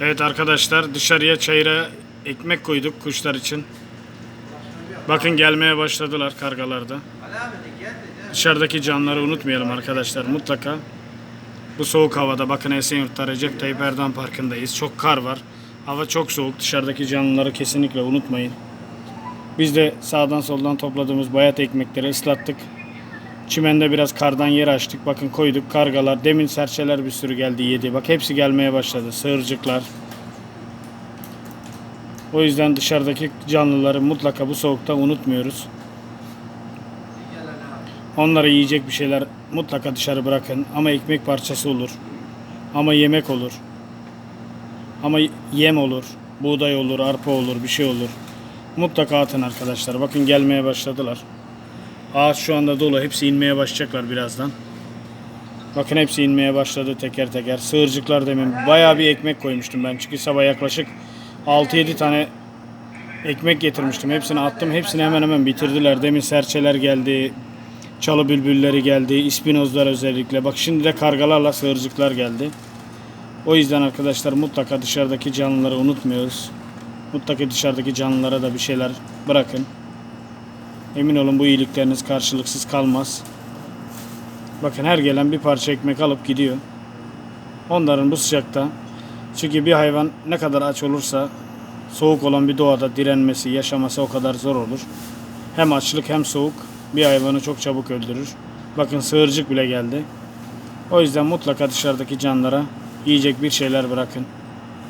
Evet arkadaşlar dışarıya çayıra ekmek koyduk kuşlar için. Bakın gelmeye başladılar kargalarda. Dışarıdaki canlıları unutmayalım arkadaşlar mutlaka. Bu soğuk havada bakın Esenyurt'ta Recep Tayyip Erdoğan Parkı'ndayız. Çok kar var. Hava çok soğuk. Dışarıdaki canlıları kesinlikle unutmayın. Biz de sağdan soldan topladığımız bayat ekmekleri ıslattık. Çimende biraz kardan yer açtık. Bakın koyduk kargalar. Demin serçeler bir sürü geldi yedi. Bak hepsi gelmeye başladı. Sığırcıklar. O yüzden dışarıdaki canlıları mutlaka bu soğukta unutmuyoruz. Onlara yiyecek bir şeyler mutlaka dışarı bırakın. Ama ekmek parçası olur. Ama yemek olur. Ama yem olur. Buğday olur, arpa olur, bir şey olur. Mutlaka atın arkadaşlar. Bakın gelmeye başladılar. Ağaç şu anda dolu. Hepsi inmeye başlayacaklar birazdan. Bakın hepsi inmeye başladı teker teker. Sığırcıklar demin bayağı bir ekmek koymuştum ben. Çünkü sabah yaklaşık 6-7 tane ekmek getirmiştim. Hepsini attım. Hepsini hemen hemen bitirdiler. Demin serçeler geldi. Çalı bülbülleri geldi. ispinozlar özellikle. Bak şimdi de kargalarla sığırcıklar geldi. O yüzden arkadaşlar mutlaka dışarıdaki canlıları unutmuyoruz. Mutlaka dışarıdaki canlılara da bir şeyler bırakın. Emin olun bu iyilikleriniz karşılıksız kalmaz. Bakın her gelen bir parça ekmek alıp gidiyor. Onların bu sıcakta çünkü bir hayvan ne kadar aç olursa soğuk olan bir doğada direnmesi, yaşaması o kadar zor olur. Hem açlık hem soğuk bir hayvanı çok çabuk öldürür. Bakın sığırcık bile geldi. O yüzden mutlaka dışarıdaki canlara yiyecek bir şeyler bırakın.